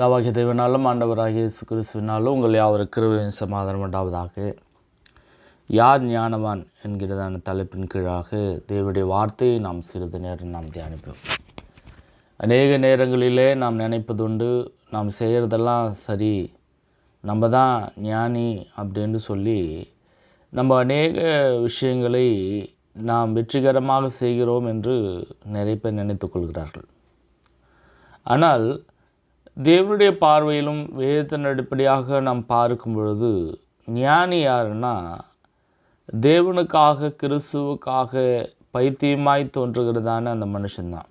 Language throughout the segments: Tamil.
யாவாகிய தேவனாலும் ஆண்டவராகிய இயேசு கிறிஸ்துவினாலும் உங்கள் யாவர் கிருபையும் சமாதானம் உண்டாவதாக. யார் ஞானவான் என்கிறதான தலைப்பின் கீழாக தேவடைய வார்த்தையை நாம் சிறிது நேரம் நாம் தியானிப்போம். அநேக நேரங்களிலே நாம் நினைப்பதுண்டு நாம் செய்கிறதெல்லாம் சரி நம்ம தான் ஞானி அப்படின்னு சொல்லி நம்ம அநேக விஷயங்களை நாம் வெற்றிகரமாக செய்கிறோம் என்று நிறைய பேர் நினைத்து கொள்கிறார்கள். ஆனால் தேவனுடைய பார்வையிலும் வேதத்தின் அடிப்படையாக நாம் பார்க்கும் பொழுது ஞானி யாருன்னா தேவனுக்காக கிறிஸ்துவுக்காக பைத்தியமாய் தோன்றுகிறதான அந்த மனுஷன்தான்.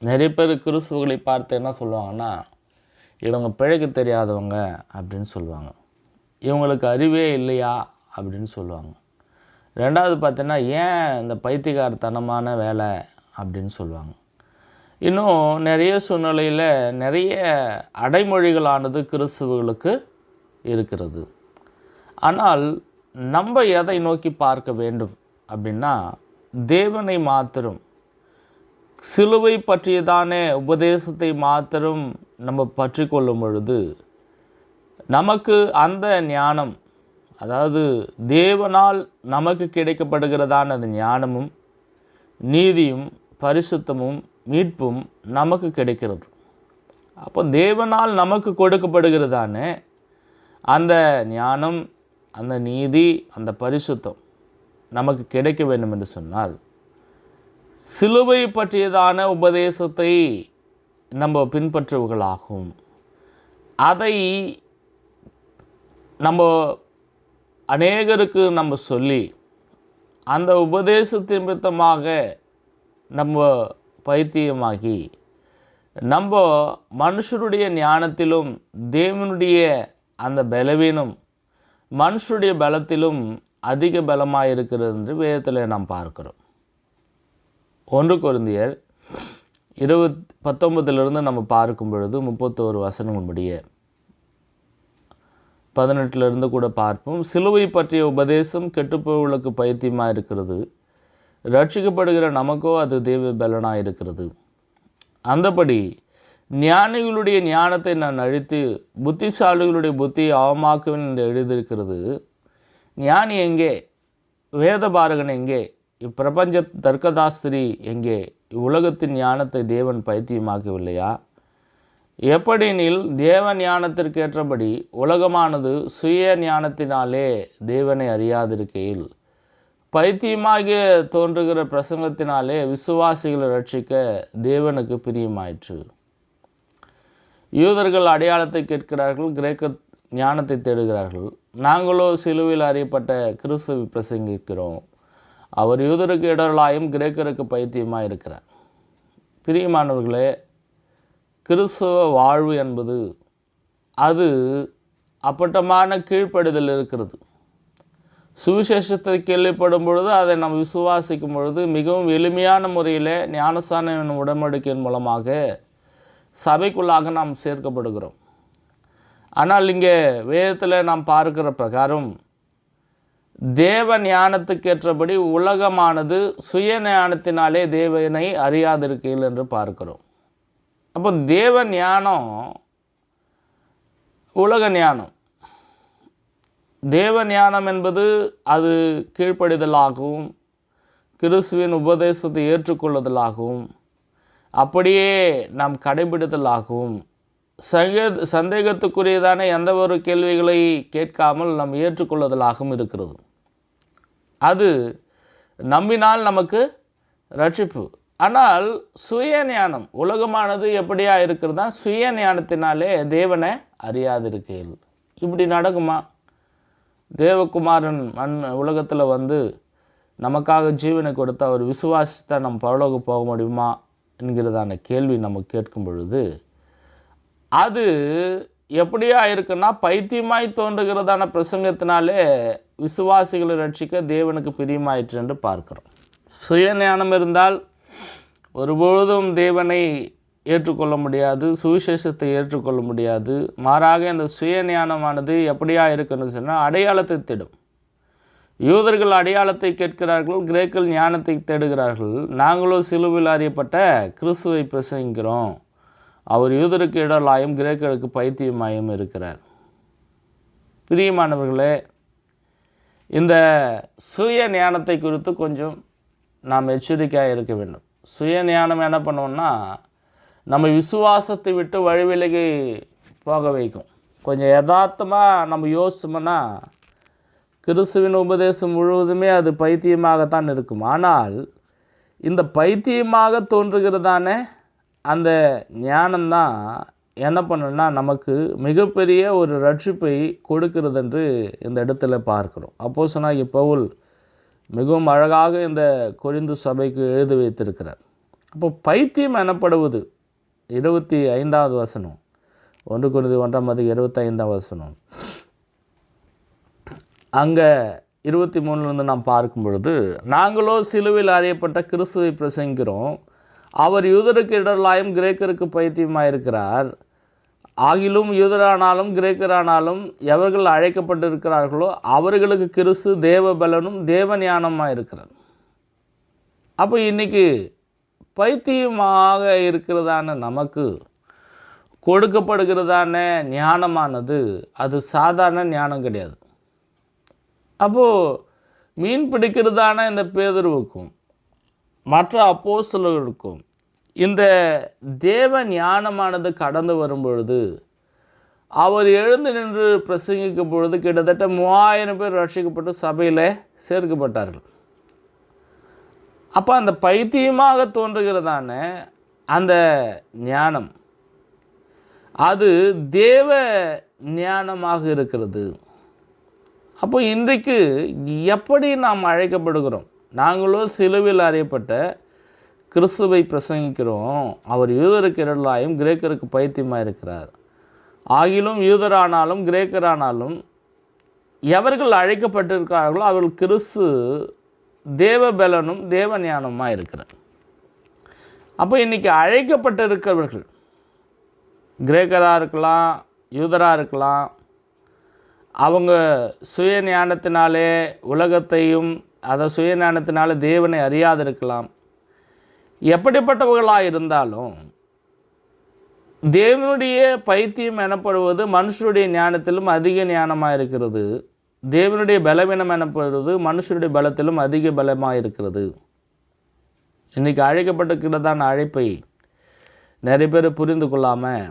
நிறைய பேர் கிறிஸ்துவர்களை பார்த்து என்ன சொல்லுவாங்கன்னா இவங்க பிழைக்க தெரியாதவங்க அப்படின்னு சொல்லுவாங்க. இவங்களுக்கு அறிவே இல்லையா அப்படின்னு சொல்லுவாங்க. ரெண்டாவது பார்த்தீங்கன்னா ஏன் இந்த பைத்தியகாரத்தனமான வேலை அப்படின்னு சொல்லுவாங்க. இன்னும் நிறைய சூழ்நிலையில் நிறைய அடைமொழிகளானது கிறிஸ்துவர்களுக்கு இருக்கிறது. ஆனால் நம்ம எதை நோக்கி பார்க்க வேண்டும் அப்படின்னா தேவனை மாத்திரம் சிலுவை பற்றியதான உபதேசத்தை மாத்திரம் நம்ம பற்றி கொள்ளும் பொழுது நமக்கு அந்த ஞானம் அதாவது தேவனால் நமக்கு கிடைக்கப்படுகிறதான அந்த ஞானமும் நீதியும் பரிசுத்தமும் மீட்பும் நமக்கு கிடைக்கிறது. அப்போ தேவனால் நமக்கு கொடுக்கப்படுகிறதானே? அந்த ஞானம் அந்த நீதி அந்த பரிசுத்தம் நமக்கு கிடைக்க வேண்டும் என்று சொன்னால் சிலுவை பற்றியதான உபதேசத்தை நம்ம பின்பற்றுவர்களாகும் அதை நம்ம அநேகருக்கு நம்ம சொல்லி அந்த உபதேச நிமித்தமாக நம்ம பைத்தியமாகி. நம்ம மனுஷருடைய ஞானத்திலும் தேவனுடைய அந்த பலவீனம் மனுஷருடைய பலத்திலும் அதிக பலமாக இருக்கிறது என்று வேதத்தில் நாம் பார்க்கிறோம். ஒன்று குருந்தியர் இருபத் பத்தொன்பதிலிருந்து நம்ம பார்க்கும் பொழுது முப்பத்தோரு வசனங்கள் முடிய பதினெட்டுலேருந்து கூட பார்ப்போம். சிலுவை பற்றிய உபதேசம் கெட்டுப்போவர்களுக்கு பைத்தியமாக இருக்கிறது ரட்சிக்கப்படுகிற நமக்கோ அது தேவ பலனாக இருக்கிறது. அந்தபடி ஞானிகளுடைய ஞானத்தை நான் அழித்து புத்திசாலிகளுடைய புத்தியை அவமாக்குவேன் என்று எழுதியிருக்கிறது. ஞானி எங்கே? வேதபாரகன் எங்கே? இப்பிரபஞ்ச தர்க்கதாஸ்திரி எங்கே? இவ்வுலகத்தின் ஞானத்தை தேவன் பைத்தியமாக்கவில்லையா? எப்படினில் தேவ ஞானத்திற்கு ஏற்றபடி உலகமானது சுய ஞானத்தினாலே தேவனை அறியாதிருக்கையில் பைத்தியமாகிய தோன்றுகிற பிரசங்கத்தினாலே விசுவாசிகளை ரட்சிக்க தேவனுக்கு பிரியமாயிற்று. யூதர்கள் அடையாளத்தை கேட்கிறார்கள் கிரேக்க ஞானத்தை தேடுகிறார்கள். நாங்களோ சிலுவையில் அறியப்பட்ட கிறிஸ்துவை பிரசங்கிக்கிறோம். அவர் யூதருக்கு இடர்களாயும் கிரேக்கருக்கு பைத்தியமாக இருக்கிறார். பிரியமானவர்களே கிறிஸ்துவ வாழ்வு என்பது அது அப்பட்டமான கீழ்ப்படுதல் இருக்கிறது. சுவிசேஷத்தை கேள்விப்படும் பொழுது அதை நாம் விசுவாசிக்கும் பொழுது மிகவும் எளிமையான முறையில் ஞானஸ்தான என்னும் உடன்படிக்கையின் மூலமாக சபைக்குள்ளாக நாம் சேர்க்கப்படுகிறோம். ஆனால் இங்கே வேதத்தில் நாம் பார்க்கிற பிரகாரம் தேவ ஞானத்துக்கேற்றபடி உலகமானது சுய ஞானத்தினாலே தேவனை அறியாதிருக்கையில் என்று பார்க்கிறோம். அப்போ தேவ ஞானம் உலக ஞானம். தேவ ஞானம் என்பது அது கீழ்ப்படிதலாகவும் கிறிஸ்துவின் உபதேசத்தை ஏற்றுக்கொள்ளுதலாகவும் அப்படியே நாம் கடைபிடித்தலாகவும். சங்க சந்தேகத்துக்குரியதான எந்த ஒரு கேள்விகளை கேட்காமல் நாம் ஏற்றுக்கொள்ளுதலாகவும் இருக்கிறது. அது நம்பினால் நமக்கு ரட்சிப்பு. ஆனால் சுய ஞானம் உலகமானது எப்படியா இருக்கிறதா சுய ஞானத்தினாலே தேவனை அறியாதிருக்கையில். இப்படி நடக்குமா? தேவகுமாரன் மண் உலகத்தில் வந்து நமக்காக ஜீவனை கொடுத்து அவர் விசுவாசித்தா நம்ம பரலோக போக முடியுமா என்கிறதான கேள்வி நம்ம கேட்கும் பொழுது அது எப்படியா இருக்குன்னா பைத்தியமாய் தோன்றுகிறதான பிரசங்கத்தினாலே விசுவாசிகளை ரட்சிக்க தேவனுக்கு பிரியமாயிற்று என்று பார்க்கிறோம். சுயஞானம் இருந்தால் ஒருபொழுதும் தேவனை ஏற்றுக்கொள்ள முடியாது சுவிசேஷத்தை ஏற்றுக்கொள்ள முடியாது. மாறாக இந்த சுய ஞானமானது எப்படியா இருக்குன்னு சொன்னால் அடையாளத்தை தேடும். யூதர்கள் அடையாளத்தை கேட்கிறார்கள் கிரேக்கல் ஞானத்தை தேடுகிறார்கள். நாங்களும் சிலுவில் அறியப்பட்ட கிறிஸ்துவை பிரசங்கிக்கிறோம். அவர் யூதருக்கு இடலாயும் கிரேக்கருக்கு பைத்தியமாயும் இருக்கிறார். பிரியமானவர்களே இந்த சுய ஞானத்தை குறித்து கொஞ்சம் நாம் எச்சரிக்கையாக இருக்க வேண்டும். சுய ஞானம் என்ன பண்ணுவோம்னா நம்ம விசுவாசத்தை விட்டு வழிவிலகி போக வைக்கும். கொஞ்சம் யதார்த்தமாக நம்ம யோசிச்சோம்னா கிறிஸ்துவின் உபதேசம் முழுவதுமே அது பைத்தியமாகத்தான் இருக்கும். ஆனால் இந்த பைத்தியமாக தோன்றுகிறதானே அந்த ஞானம்தான் என்ன பண்ணுன்னா நமக்கு மிகப்பெரிய ஒரு ரட்சிப்பை கொடுக்கிறது என்று இந்த இடத்துல பார்க்கிறோம். அப்போ சொன்னால் இப்பவுல் மிகவும் அழகாக இந்த கொரிந்து சபைக்கு எழுதி வைத்திருக்கிறார். அப்போ பைத்தியம் எனப்படுவது இருபத்தி ஐந்தாவது வசனம். ஒன்று குருதி ஒன்றாம் மதி இருபத்தைந்தாம் வசனம். அங்கே இருபத்தி மூணுலேருந்து நாம் பார்க்கும் பொழுது நாங்களோ சிலுவையில் அறியப்பட்ட கிறிஸ்துவை பிரசங்கிக்கிறோம். அவர் யூதருக்கு இடர்லாயும் கிரேக்கருக்கு பைத்தியமாக இருக்கிறார் ஆகிலும் யூதரானாலும் கிரேக்கரானாலும் எவர்கள் அழைக்கப்பட்டிருக்கிறார்களோ அவர்களுக்கு கிறிஸ்து தேவ பலனும் தேவ ஞானமாக இருக்கிறார் அப்போ இன்றைக்கி பைத்தியமாக இருக்கிறதான நமக்கு கொடுக்கப்படுகிறதான ஞானமானது அது சாதாரண ஞானம் கிடையாது. அப்போது மீன் பிடிக்கிறதான இந்த பேதர்வுக்கும் மற்ற அப்போஸ்தலர்களுக்கும் இந்த தேவ ஞானமானது கடந்து வரும் பொழுது அவர் எழுந்து நின்று பிரசங்கிக்கும் பொழுது கிட்டத்தட்ட மூவாயிரம் பேர் ரட்சிக்கப்பட்டு சபையில் சேர்க்கப்பட்டார்கள். அப்போ அந்த பைத்தியமாக தோன்றுகிறதான அந்த ஞானம். அது தேவ ஞானமாக இருக்கிறது. அப்போ இன்றைக்கு எப்படி நாம் அழைக்கப்படுகிறோம்? நாங்களோ சிலுவில் அறியப்பட்ட கிறிஸ்துவை பிரசங்கிக்கிறோம். அவர் யூதருக்கு இரளாயும் கிரேக்கருக்கு பைத்தியமாக இருக்கிறார். ஆகிலும் யூதரானாலும் கிரேக்கரானாலும் எவர்கள் அழைக்கப்பட்டிருக்கிறார்களோ அவர்கள் கிறிஸ்து தேவபலனும் தேவ ஞானமாக இருக்கிறார் அப்போ இன்றைக்கி அழைக்கப்பட்டிருக்கிறவர்கள் கிரேக்கராக இருக்கலாம் யூதராக இருக்கலாம் அவங்க சுய ஞானத்தினாலே உலகத்தையும் அதை சுய ஞானத்தினாலே தேவனை அறியாதிருக்கலாம். எப்படிப்பட்டவர்களாக இருந்தாலும் தேவனுடைய பைத்தியம் எனப்படுவது மனுஷனுடைய ஞானத்திலும் அதிக ஞானமாக இருக்கிறது. தேவனுடைய பலவீனம் எனப்படுவது மனுஷனுடைய பலத்திலும் அதிக பலமாக இருக்கிறது. இன்றைக்கி அழைக்கப்பட்டிருக்கிறதான அழைப்பை நிறைய பேர் புரிந்து கொள்ளாமல்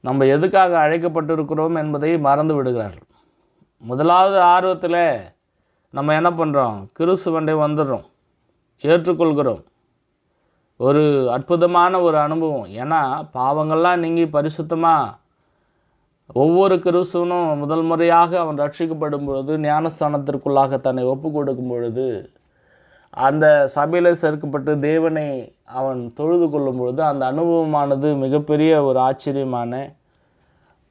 நம்ம எதுக்காக அழைக்கப்பட்டிருக்கிறோம் என்பதை மறந்து விடுகிறார்கள். முதலாவது ஆர்வத்தில் நம்ம என்ன பண்ணுறோம் கிறிஸ்துவண்டை வந்துடுறோம். ஏற்றுக்கொள்கிறோம். ஒரு அற்புதமான ஒரு அனுபவம். ஏன்னா பாவங்கள்லாம் நீங்கி பரிசுத்தமாக ஒவ்வொரு கிறிஸ்துவனும் முதல் முறையாக அவன் ரட்சிக்கப்படும் பொழுது ஞானஸ்தானத்திற்குள்ளாக தன்னை ஒப்பு கொடுக்கும் பொழுது அந்த சபையில் சேர்க்கப்பட்டு தேவனை அவன் தொழுது கொள்ளும் பொழுது அந்த அனுபவமானது மிகப்பெரிய ஒரு ஆச்சரியமான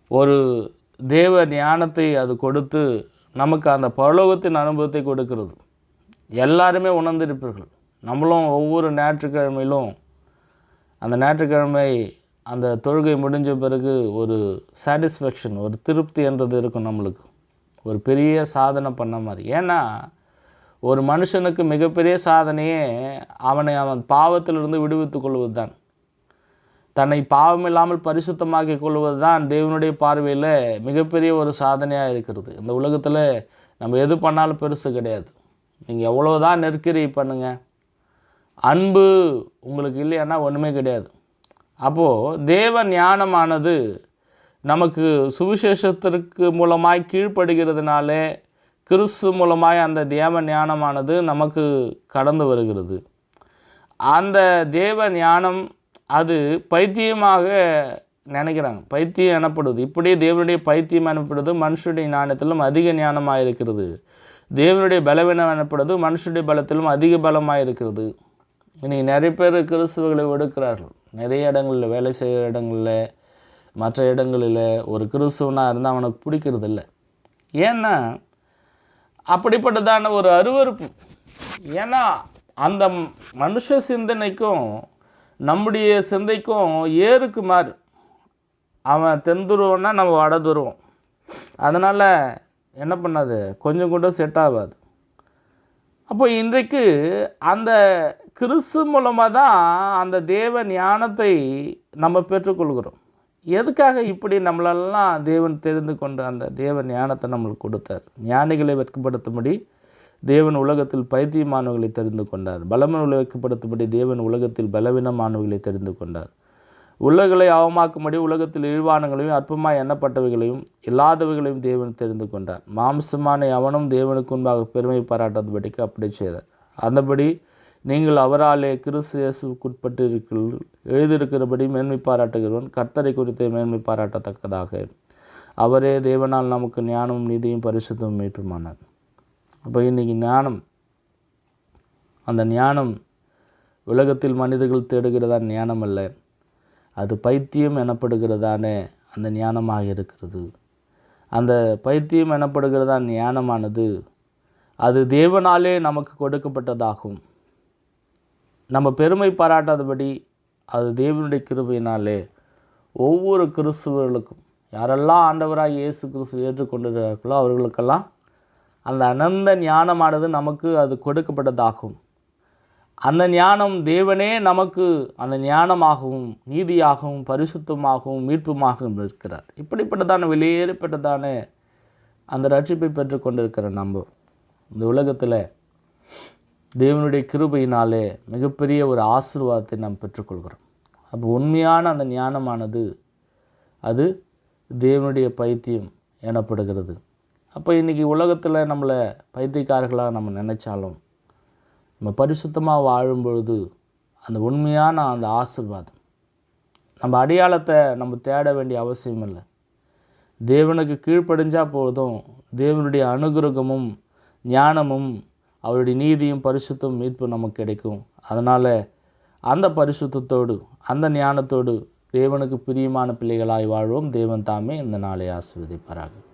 ஒரு தேவ ஞானத்தை அது கொடுத்து நமக்கு அந்த பரலோகத்தின் அனுபவத்தை கொடுக்கிறது. எல்லாருமே உணர்ந்திருப்பீர்கள். நம்மளும் ஒவ்வொரு ஞாயிற்றுக்கிழமையிலும் அந்த ஞாயிற்றுக்கிழமை அந்த தொழுகை முடிஞ்ச பிறகு ஒரு சாட்டிஸ்ஃபேக்ஷன் ஒரு திருப்தி என்றது இருக்கும் நம்மளுக்கு. ஒரு பெரிய சாதனை பண்ண மாதிரி. ஏன்னா ஒரு மனுஷனுக்கு மிகப்பெரிய சாதனையே அவனை அவன் பாவத்திலிருந்து விடுவித்துக் கொள்வது தான் தன்னை பாவம் இல்லாமல் பரிசுத்தமாக்கி கொள்வது தான் தேவனுடைய பார்வையில் மிகப்பெரிய ஒரு சாதனையாக இருக்கிறது. இந்த உலகத்தில் நம்ம எது பண்ணாலும் பெருசு கிடையாது. நீங்கள் எவ்வளோ தான் நெருக்கடி பண்ணுங்கள் அன்பு உங்களுக்கு இல்லையானா ஒன்றுமே கிடையாது. அப்போது தேவ ஞானமானது நமக்கு சுவிசேஷத்திற்கு மூலமாய் கீழ்ப்படுகிறதுனாலே கிறிஸ்து மூலமாய் அந்த தேவ ஞானமானது நமக்கு கடந்து வருகிறது. அந்த தேவ ஞானம் அது பைத்தியமாக நினைக்கிறாங்க. பைத்தியம் எனப்படுது. இப்படியே தேவனுடைய பைத்தியம் எனப்படுது. மனுஷனுடைய ஞானத்திலும் அதிக ஞானமாக இருக்கிறது. தேவனுடைய பலவீனம் எனப்படுது. மனுஷனுடைய பலத்திலும் அதிக பலமாக இருக்கிறது. இன்றைக்கி நிறைய பேர் கிறிஸ்துவர்களை ஒடுக்கிறார்கள். நிறைய இடங்களில் வேலை செய்கிற இடங்களில் மற்ற இடங்களில் ஒரு கிறிஸ்துவனாக இருந்தால் அவனுக்கு பிடிக்கிறது இல்லை ஏன்னா அப்படிப்பட்டதான ஒரு அருவறுப்பு ஏன்னா அந்த மனுஷ சிந்தனைக்கும் நம்முடைய சிந்தைக்கும் ஏறுக்கு மாறு. அவன் தெந்துருவோன்னா நம்ம வடதுருவோம். அதனால் என்ன பண்ணாது? கொஞ்சம் கூட செட் ஆகாது. அப்போ இன்றைக்கு அந்த கிறிஸ்து மூலமாக தான் அந்த தேவ ஞானத்தை நம்ம பெற்றுக்கொள்கிறோம். எதுக்காக இப்படி நம்மளெல்லாம் தேவன் தெரிந்து கொண்டு அந்த தேவ ஞானத்தை நம்மளுக்கு கொடுத்தார்? ஞானிகளை வெட்கப்படுத்தும்படி தேவன் உலகத்தில் பைத்தியமானவர்களை தெரிந்து கொண்டார். பலமன் வெட்கப்படுத்தும்படி தேவன் உலகத்தில் பலவீனமானவர்களை தெரிந்து கொண்டார். உலகளை அவமாக்கும்படி உலகத்தில் இழிவானங்களையும் அற்பமாய் எண்ணப்பட்டவைகளையும் இல்லாதவைகளையும் தேவன் தெரிந்து கொண்டார். மாம்சமான அவனும் தேவனுக்கு முன்பாக பெருமை பாராட்டாதபடிக்கு அப்படி செய்தார். அந்தபடி நீங்கள் அவராலே கிறிஸ்து இயேசுக்குட்பட்டு இருக்கிறீர்கள் எழுதியிருக்கிறபடி மேன்மை பாராட்டுகிறவன் கர்த்தரை குறித்து மேன்மை பாராட்டத்தக்கதாக. அவரே தேவனால் நமக்கு ஞானமும் நீதியும் பரிசுத்தமும் மீட்புமானார் அப்போ இன்றைக்கி ஞானம் அந்த ஞானம் உலகத்தில் மனிதர்கள் தேடுகிறதா ஞானம் அல்ல அது பைத்தியம் எனப்படுகிறதானே அந்த ஞானமாக இருக்கிறது. அந்த பைத்தியம் எனப்படுகிறதா ஞானமானது அது தேவனாலே நமக்கு கொடுக்கப்பட்டதாகும். நம்ம பெருமை பாராட்டாதபடி அது தேவனுடைய கிருபையினாலே ஒவ்வொரு கிறிஸ்துவர்களுக்கும் யாரெல்லாம் ஆண்டவராக இயேசு கிறிஸ்து ஏற்றுக்கொண்டிருக்கிறார்களோ அவர்களுக்கெல்லாம் அந்த அனந்த ஞானமானது நமக்கு அது கொடுக்கப்பட்டதாகும். அந்த ஞானம் தேவனே நமக்கு அந்த ஞானமாகவும் நீதியாகவும் பரிசுத்தமாகவும் மீட்புமாகவும் இருக்கிறார். இப்படிப்பட்டதான வெளியேறப்பட்டதான அந்த ரட்சிப்பை பெற்று கொண்டிருக்கிற நம்ம இந்த உலகத்தில் தேவனுடைய கிருபையினாலே மிகப்பெரிய ஒரு ஆசீர்வாதத்தை நாம் பெற்றுக்கொள்கிறோம். அப்போ உண்மையான அந்த ஞானமானது அது தேவனுடைய பைத்தியம் எனப்படுகிறது. அப்போ இன்றைக்கி உலகத்தில் நம்மளை பைத்தியக்காரர்களாக நம்ம நினச்சாலும் நம்ம பரிசுத்தமாக வாழும் பொழுது அந்த உண்மையான அந்த ஆசீர்வாதம். நம்ம அடையாளத்தை நம்ம தேட வேண்டிய அவசியம் இல்லை தேவனுக்கு கீழ்ப்படிஞ்சால் போதும். தேவனுடைய அனுகிரகமும் ஞானமும் அவருடைய நீதியும் பரிசுத்தம் மீட்பு நமக்கு கிடைக்கும். அதனால் அந்த பரிசுத்தத்தோடு அந்த ஞானத்தோடு தேவனுக்கு பிரியமான பிள்ளைகளாய் வாழ்வோம். தேவன் தாமே இந்த நாளை ஆசிர்வதிப்பார்கள்